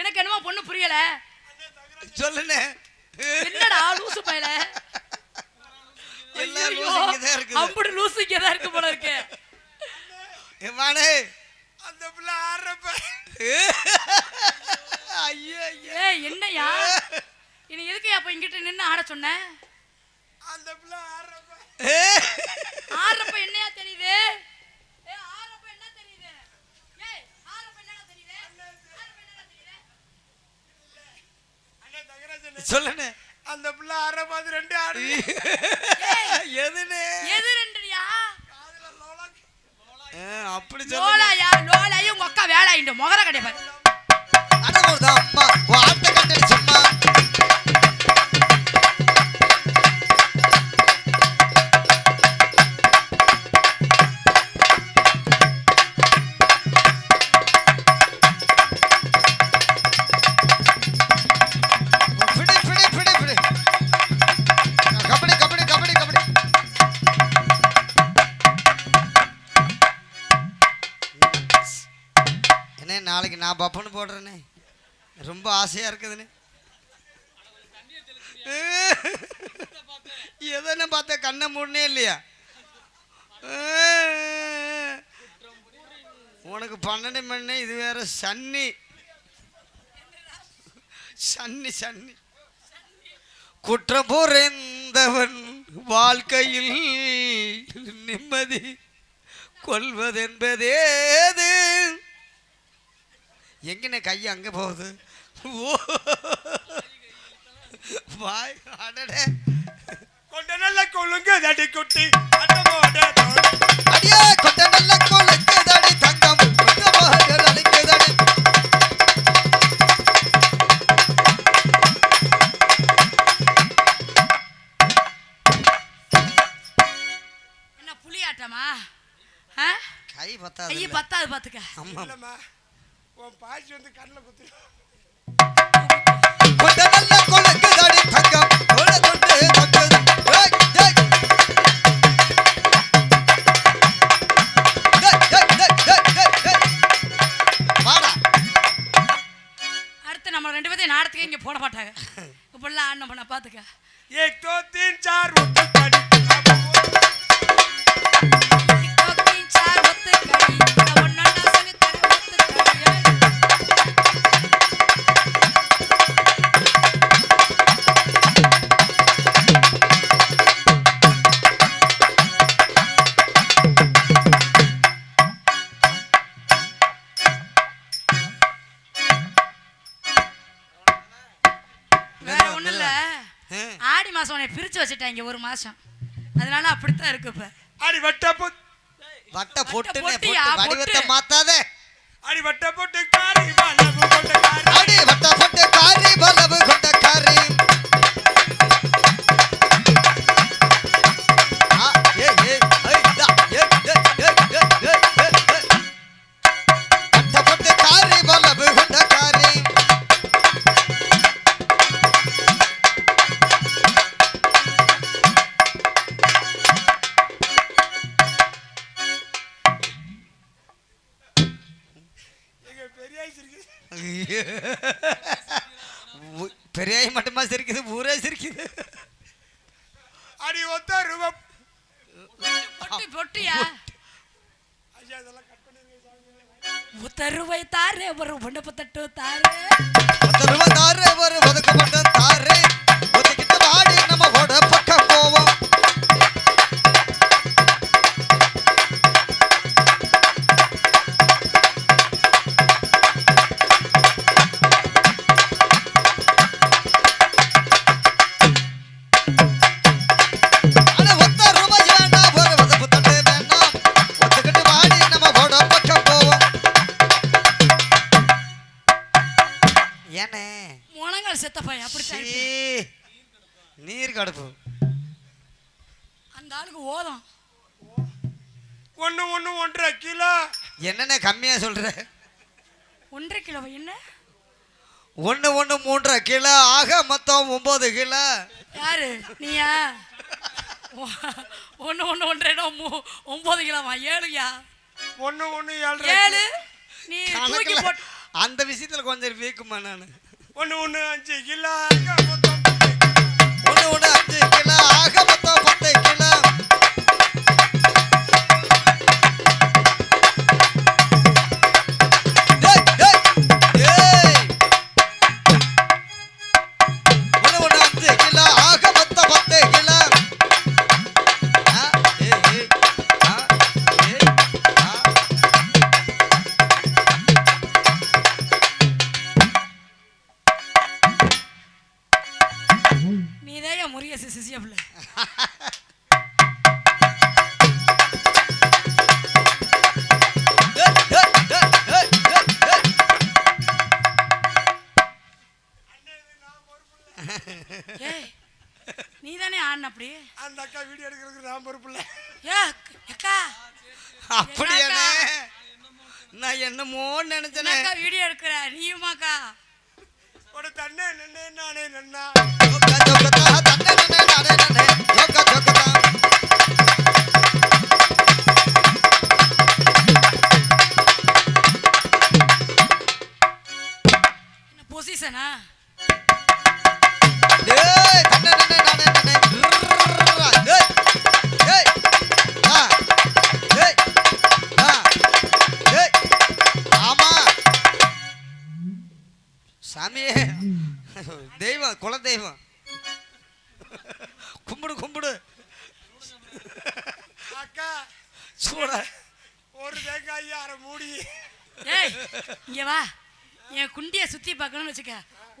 எனக்கு என்னமோ பொண்ணு புரியல. சொல்லுண்ணே. என்னடா லூசு பயல? ஐயையோ, லூசு இங்கதான் இருக்கு போல இருக்கு. வாணே. அந்த பிள்ளை ஆடுறப்ப. ஐயோ ஏய் என்னையா? இனி எதுக்கு அப்ப இங்கிட்ட நின்னு ஆட சொன்ன? அந்த பிள்ளை ஆடுறப்ப. ஆடுறப்ப என்னையா தெரியுது ஏய், ஆடுறப்ப என்ன தெரியுது ஏய், ஆடுறப்ப என்னடா தெரியுது? ஆடுறப்ப என்னடா தெரியுது? அண்ணே சொல்லுண்ணே. அந்த பிள்ளை ஆடுறப்ப அது ரெண்டு ஆடு. எதுண்ணே? எது ரெண்டுயா? அப்படி சொல்லு லோலாயா, லோலாயும் உங்க அக்கா வேலாயிண்டு, முகர கடையை பாரு. அடங்கோதா அம்மா. நாளைக்கு நான் பப்பன்னு போடுறேனே. ரொம்ப ஆசையாக இருக்குதுன்னு. எதனை பார்த்த கண்ணை மூடனே இல்லையா? உனக்கு பன்னெண்டு மணி இது வேற சன்னி. சன்னி சன்னி. குற்றம் புரிந்தவன் வாழ்க்கையில் நிம்மதி கொள்வதென்பதேது. எங்கண்ணே கை அங்கே போகுது? ஓ. வாய் அடடே. கொண்ட நல்ல கொழுங்க தடி குட்டி. போட மாட்டாங்க இப்படிலாம் ஆடணும் பண்ண பாத்துக்க एक दो तीन चार उठ पड़ी ஒத்தின் சார் ஒத்து கடி வச்சுட்டாங்க ஒரு மாசம். அதனால அப்படித்தான் இருக்கு இப்ப. அடி வட்ட போட்டு. வட்ட பொட்டு வடிவத்தை பொட்டு. மாத்தாதே. அடி வட்ட போட்டு காரி சாமி உத்தருவை தாரே ஒரு மண்டப தட்டு தாரே. பத்து ரூபா தாரு ஒரு ஒதுக்கப்பட்ட அந்த ஆளுக்கு ஓதம். ஒன்று ஒன்று ஒன்றரை கிலோ. என்னென்ன கம்மியா சொல்ற? ஒன்றரை கிலோ என்ன? ஒன்று ஒன்று மூன்றரை கிலோ. ஆக மொத்தம் ஒம்பது கிலோ. யாரு? நீயா? ஒன்று ஒன்று ஒன்றரை மூ ஒன்பது கிலோவா? ஏழுயா? ஒன்று ஒன்று ஏழரை ஏழு? நீ தூக்கி போட்டு அந்த விஷயத்துல கொஞ்சம் வீக்குமா நான்? ஒண்ணு ஒண்ணு அஞ்சு கிலோ. மொத்தம் பத்து கிலோ. ஒண்ணு ஒண்ணு அஞ்சு கிலோ. ஆக மொத்தம் தெரியுமாக்கா? ஒரு தன்னை நன்னே நானே நன்னா. பொசிஷனா தெய்வம் குல தெய்வம் கும்பிடு கும்பிடு. அக்கா சூட. ஒரு தேங்காய் அரை மூடி. ஏய் இங்க வா. என் குண்டியை சுத்தி பார்க்கணும்னு வச்சுக்க.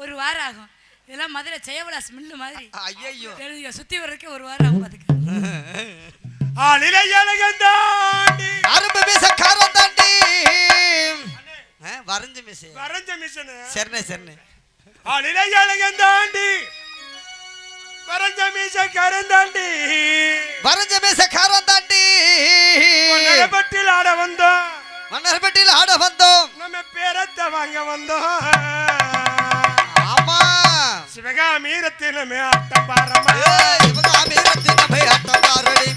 ஒரு வாரம் ஆகும். இதெல்லாம் மதுரை ஜெயவிலாஸ் மில்லு மாதிரி. ஐயோ தெரிஞ்சுக்க சுத்தி வர்றதுக்கே ஒரு வாரம் ஆகும் பாத்துக்க. ஆளில இலகந்தாண்டி அரும்பு மீச காரம் தாண்டி. வரைஞ்ச மீச. வரைஞ்ச மிஷனு சரிண்ணே சரிண்ணே அழிலையழகந்தாண்டி வரைஞ்ச மீசக்காரன் தாண்டி வரைஞ்ச மீசக்காரன் தாண்டி மன்னரப்பட்டியில் ஆட வந்தோம். மன்னரப்பட்டியில் ஆட வந்தோம். நம்ம பேரத்தை வாங்க வந்தோம். ஆமா. சிவகாமீரத்தினமே ஆட்டம் பாரமா சிவகாமீரத்தினமே ஆட்டம் பாரடி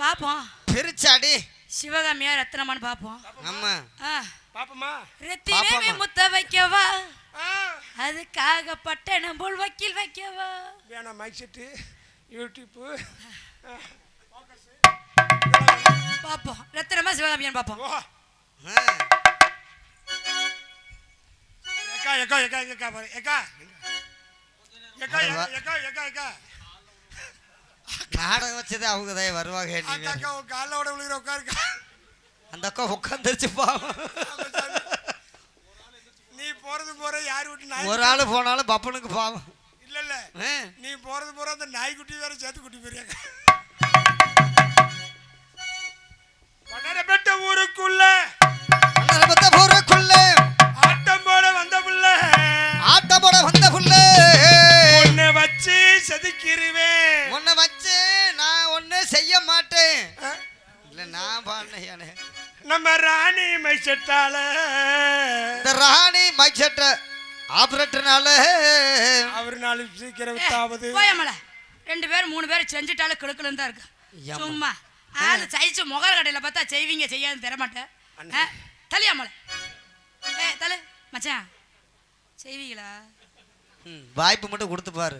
பாப்போம். பிரிச்சாடி. சிவகாமியா ரத்னமான்னு பாப்போம். ஆமா. பாப்பமா? ரத்தினமே பாப்போம்மா. முத்த வைக்கவா? அதுக்காக பட்டணம் போல் வக்கீல் வைக்கவா? வேணாம் மைக் செட்டு யூடியூப்பு பாப்போம். ரத்தினமா சிவகாமியான்னு பாப்போம். எக்கா எக்கா எக்கா எக்கா பாரு எக்கா எக்கா. எக்கா எக்கா எக்கா நாடகம் வச்சது அவங்க தான் வருவாங்க காலோட விழுகிற உட்காருக்கா? அந்த அக்கா உட்காந்துருச்சு பாவம். நீ போறது போற யார் விட்டு நாய் ஒரு ஆள் போனாலும் பப்பனுக்கு பாவம். இல்ல இல்ல. நீ போறது போற அந்த நாய்க்குட்டி வேற சேர்த்து குட்டி போறியாங்க வண்ணரப்பட்ட ஊருக்குள்ள. போறக்குள்ளே ஆட்டம் வச்சு செதுக்கிருவேன் உன்னை வச்சு நான் ஒண்ணு செய்ய மாட்டேன்? இல்ல நான் பாடினே நம்ம ராணி மைசெட்டால. இந்த ராணி மைக் செட்ட ஆபரேட்டர்னால அவர் நாலு சீக்கிரம் வித்தாவது போயமல ரெண்டு பேரும் மூணு பேரும் செஞ்சுட்டாலும் கிழக்குல தான் இருக்கு. ஏம்மா? சும்மா. ஆளு சைச்சு முகல் கடையில் பார்த்தா செய்வீங்க செய்யாது தர மாட்டேன். தலையாமலை ஏ தலை மச்சான் செய்வீங்களா? வாய்ப்பு மட்டும் கொடுத்து பாரு.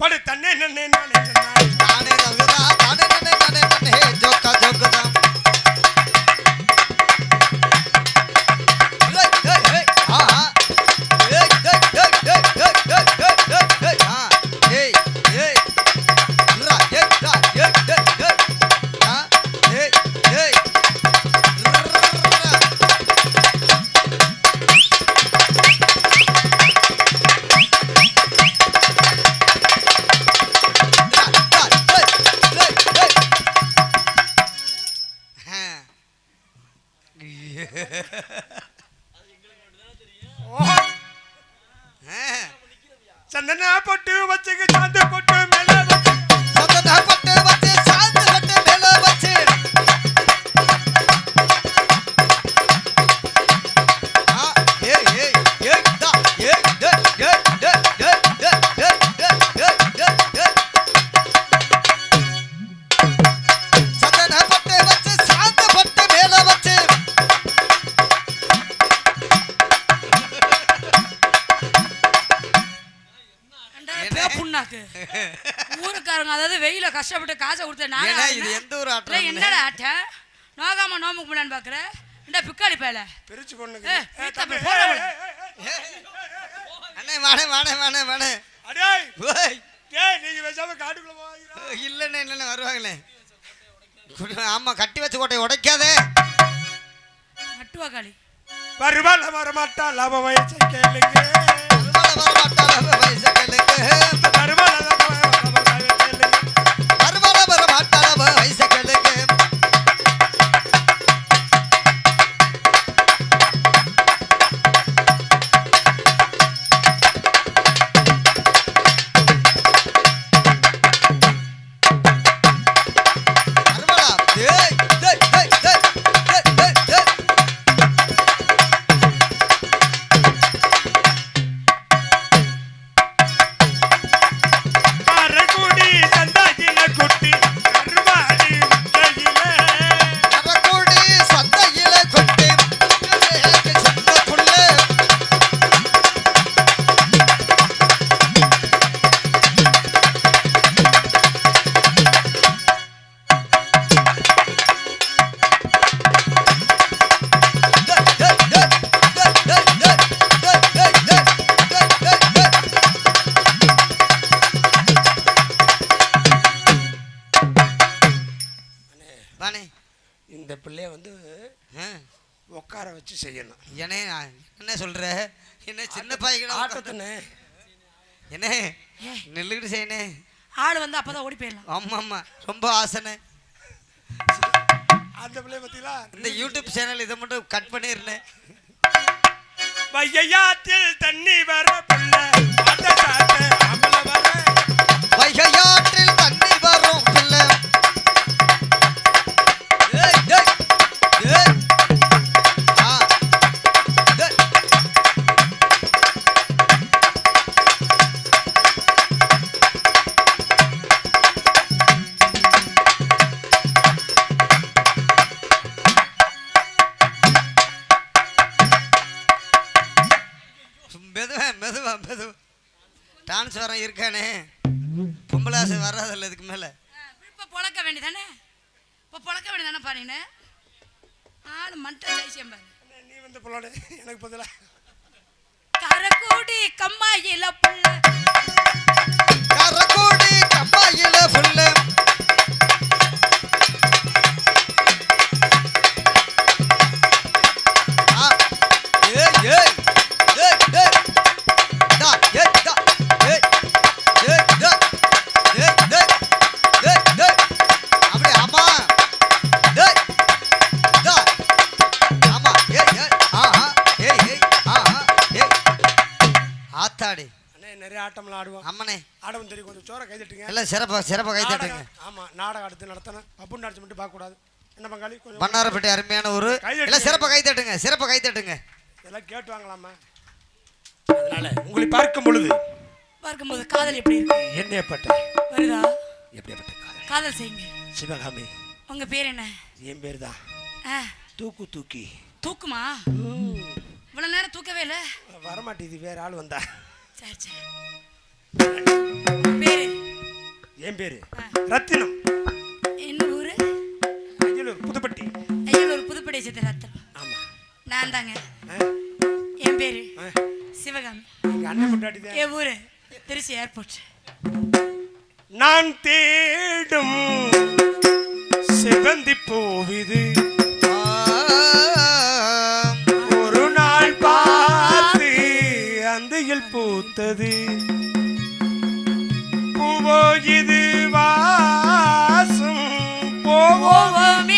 படு தன்னே நன்னே நானே நானே. தானே நன்னே ஜோக்கா என்னாக்கு ஊருக்காரங்க அதாவது வெயில கஷ்டப்பட்டு காசை கொடுத்த நான் இது எந்த ஒரு ஆட்டம் என்னடா ஆட்டம் நோகாம நோம்பு கும்பலான்னு பாக்குற? என்ன பிக்காளி பேல பிரிச்சு பொண்ணுக்கு அண்ணே வாடே வாடே வாடே வாடே. அடே டேய் நீங்க பேசாம காட்டுக்குள்ள போவீங்க இல்லண்ணே வருவாங்களே. ஆமா கட்டி வச்ச கோட்டை உடைக்காதே. மட்டுவா காளி. வருவாள் வரமாட்டா லாப வயசு கேளுங்க. வரமாட்டா லாப வயசு கேளுங்க. ஆட்டத்தினே என்ன நில்லுக்கிட்டு செய்யணே. ஆள் வந்து அப்பதான் ஓடி போயிடலாம். ஆமா ஆமா ரொம்ப ஆசைண்ணே. அந்த பிள்ளைய பத்திலா? இந்த யூடியூப் சேனல் இதை மட்டும் கட் பண்ணிருந்தேன் வையாத்தில் தண்ணி வர புள்ள பொண்ணு தட்டுங்க எல்லாம் சிறப்பா சிறப்பா கை தட்டுங்க. நாடகம், ஆமா நாடகம் அடுத்து நடத்தணும். பப்பு நடிச்சு மட்டும் பார்க்க கூடாது என்ன பங்காளி? கொஞ்சம் மன்னாரப்பட்டி அருமையான ஊரு. கை தட்டுங்க. எல்லாம் சிறப்பா கை தட்டுங்க சிறப்பா கை தட்டுங்க. இதெல்லாம் கேட்டு வாங்கலாமா? அதனால உங்களை பார்க்கும் பொழுது பார்க்கும்போது காதல் எப்படி இருக்கு? என்னையப்பட்ட வருதா? எப்படியாப்பட்ட காதல்? காதல் செய்யுங்க. சிவகாமி. உங்க பேர் என்ன? என் பேர் தான் ஆ, தூக்கு தூக்கி. தூக்குமா? இவ்வளவு நேரம் தூக்கவே இல்லை? வரமாட்டேது வேற ஆள் வந்தா. சரி சரி. என் பேரு. ரத்தினம். என்ன ஊரு? அஞ்சலூர் புதுப்பட்டி. ஐயலூர் புதுப்படை சித்த ரத்தம் ஆமா. நான் தாங்க. என் பேரு. சிவகாமி. எங்க அண்ணன் தான். என் ஊரு திருச்சி ஏர்போர்ட். நான் தேடும் சிவந்தி பூவிது 我们明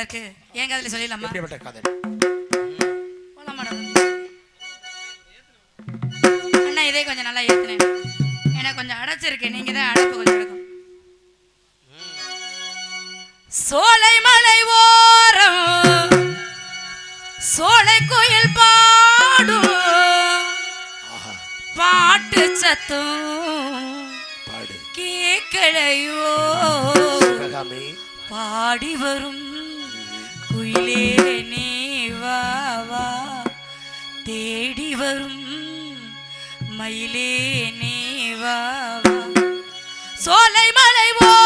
காதல இருக்கு. என் காதல சொல்லிடலாமா? எப்படிப்பட்ட காதல்? அண்ணா இதே கொஞ்சம் நல்லா ஏத்துனேன். ஏன்னா கொஞ்சம் அடைச்சிருக்கு. நீங்க தான் அடைப்பு கொஞ்சம் இருக்கும் சோலை மலை ஓரம் சோலை கோயில் பாடும் பாட்டு சத்தம் கேட்கலையோ பாடி வரும் குயிலே நீ வா வா. தேடி வரும் மயிலே நீ வா வா. சோலை மலை ஓரம்